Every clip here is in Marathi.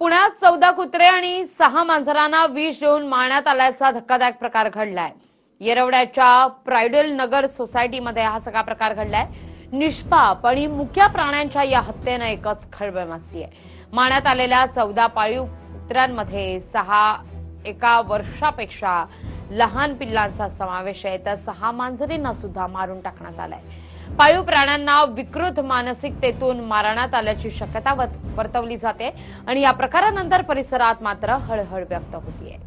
पुण्यात चौदा कुत्रे आणि सहा मांजरांना विष देऊन मारण्यात आल्याचा धक्कादायक प्रकार घडलाय. येरवड्याच्या प्रायडल नगर सोसायटीमध्ये हा सगळा प्रकार घडलाय. निष्पाप आणि मुख्या प्राण्यांच्या या हत्येनं एकच खळबळ माजली आहे मारण्यात आलेल्या चौदा पाळीव कुत्र्यांमध्ये सहा एका वर्षापेक्षा लहान पिल्लांचा समावेश आहे. तर सहा मांजरींना सुद्धा मारून टाकण्यात आलाय. पाळीव प्राण्यांना विकृत मानसिकतेतून मारण्यात आल्याची शक्यता वर्तवली जाते आणि या प्रकारानंतर परिसरात मात्र हळहळ व्यक्त होतीये.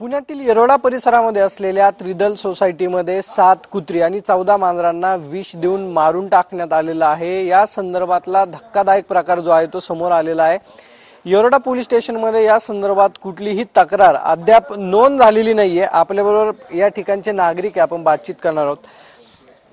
पुण्यातील येरोडा परिसरामध्ये असलेल्या त्रिदल सोसायटीमध्ये सात कुत्री आणि चौदा मांजरांना विष देऊन मारून टाकण्यात आलेलं आहे. या संदर्भातला धक्कादायक प्रकार जो आहे तो समोर आलेला आहे. येरोडा पोलीस स्टेशनमध्ये या संदर्भात कुठलीही तक्रार अद्याप नोंद झालेली नाहीये. आपल्याबरोबर या ठिकाणचे नागरिक आहे. आपण बातचीत करणार आहोत.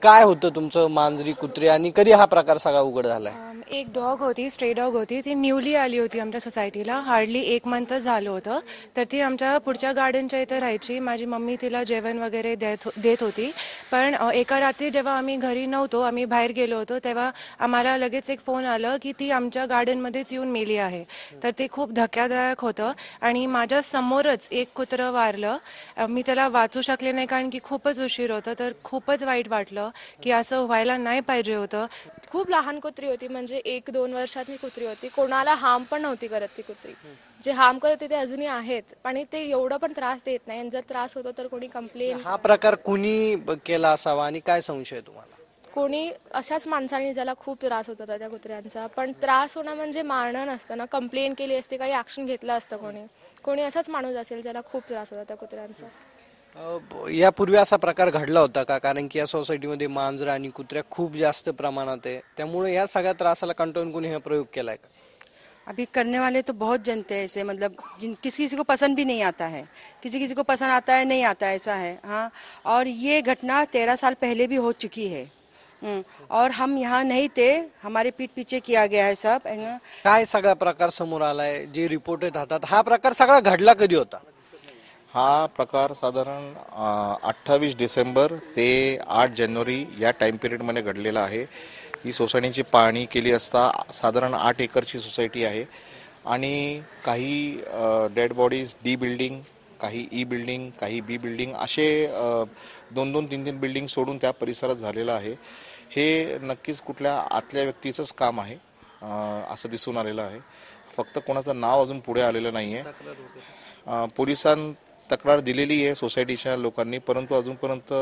काय होतं तुमचं मांजरी कुत्री आणि कधी हा प्रकार सगळा उघड झालाय? एक डॉग होती स्ट्रे डॉग होती. ती न्यूली आली होती आमच्या सोसायटीला हार्डली एक मंथच झालं होतं. तर ती आमच्या पुढच्या गार्डनच्या इथं राहायची. माझी मम्मी तिला जेवण वगैरे देत हो, देत होती. पण अ, एका रात्री जेव्हा आम्ही घरी नव्हतो आम्ही बाहेर गेलो होतो तेव्हा आम्हाला लगेच एक फोन आलं की ती आमच्या गार्डनमध्येच येऊन मेली आहे. तर ते खूप धक्कादायक होतं. आणि माझ्या समोरच एक कुत्रं वारलं. अ, मी त्याला वाचू शकले नाही कारण की खूपच उशीर होतं. तर खूपच वाईट वाटलं की असं व्हायला नाही पाहिजे होतं. खूप लहान कुत्री होती. म्हणजे एक दोन वर्षातली कुत्री होती. कोणाला हार्म पण नव्हती करत ती कुत्री. जे हार्म करत होते ते अजूनही आहेत. आणि ते एवढं पण त्रास देत नाही. आणि जर त्रास होतो तर कोणी कंप्लेन हा प्रकार कुणी केला असावा? आणि काय संशय आहे तुम्हाला? कोणी अशाच माणसाने ज्याला खूप त्रास होत होता त्या कुत्र्यांचा. पण त्रास होणं म्हणजे मारणं नसतं ना. कंप्लेन केली असते काही ऍक्शन घेतलं असतं कोणी. कोणी असाच माणूस असेल ज्याला खूप त्रास होता त्या कुत्र्यांचा. यापूर्वी असा प्रकार घडला होता का? कारण की या सोसायटीमध्ये मांजर आणि कुत्र्या खूप जास्त प्रमाणात आहे. त्यामुळे या सगळ्या त्रासाला कंटाळून कोणी हा प्रयोग केलाय का? अभी करने वाले तो बहुत जनते हैं ऐसे मतलब जिन किसी किसी को पसंद भी नहीं आता है। किसी किसी को पसंद आता है नहीं आता है ऐसा है। हाँ? और ये घटना तेरह साल पहले भी हो चुकी है। हम्म, और हम यहाँ नहीं थे हमारे पीठ पीछे किया गया है सब काय सगळा प्रकार समोर आलाय? जे रिपोर्ट हातात हा प्रकार सगळा घडला कधी होता? हा प्रकार साधारण अठ्ठावीस डिसेंबर ते आठ जानेवारी या टाइम पिरियडमध्ये घडलेला आहे. ही सोसायटीची पाहणी केली असता साधारण आठ एकरची सोसायटी आहे. आणि काही डेड बॉडीज डी बिल्डिंग काही e ई बिल्डिंग काही बी बिल्डिंग असे दोन दोन तीन तीन बिल्डिंग सोडून त्या परिसरात झालेलं आहे. हे नक्कीच कुठल्या आतल्या व्यक्तीचंच काम आहे असं दिसून आलेलं आहे. फक्त कोणाचं नाव अजून पुढे आलेलं नाही आहे पोलिसां पोलिसांत तक्रार दिलेली आहे सोसायटीच्या लोकांनी परंतु अजूनपर्यंत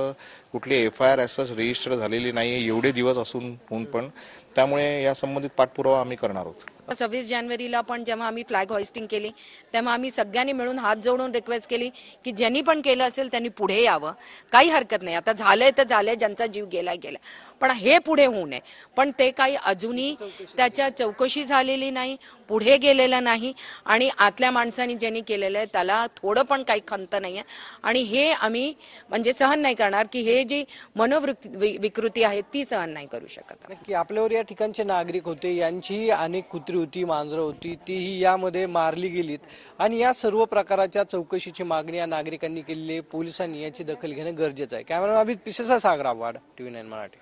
कुठली एफ आय आर असंच रजिस्टर झालेली नाही आहे एवढे दिवस असून होऊन पण. त्यामुळे यासंबंधित पाठपुरावा आम्ही करणार आहोत. सव्वीस जानेवारीला पण जेव्हा आम्ही फ्लॅग हॉइस्टिंग केली तेव्हा आम्ही सगळ्यांनी मिळून हात जोडून रिक्वेस्ट केली की ज्यांनी पण केलं असेल त्यांनी पुढे यावं. काही हरकत नाही. आता झालंय तर झालंय ज्यांचा जीव गेलाय गेला पण हे पुढे होऊ नये. पण ते काही अजूनही त्याच्या चौकशी झालेली नाही पुढे गेलेलं नाही. आणि आतल्या माणसाने ज्यांनी केलेलं आहे त्याला थोडं पण काही खंत नाही आहे आणि हे आम्ही म्हणजे सहन नाही करणार की हे जी मनोवृत्ती विकृती आहे ती सहन नाही करू शकत नक्की. आपल्यावर या ठिकाणचे नागरिक होते यांची अनेक कुत्री होती मांजरं होती तीही यामध्ये मारली गेलीत. आणि या सर्व प्रकाराच्या चौकशीची मागणी या नागरिकांनी केलेली पोलिसांनी याची दखल घेणं गरजेचं आहे. कॅमेरा अभित पिसेसा सागरा वाड टीव्ही नाईन मराठी.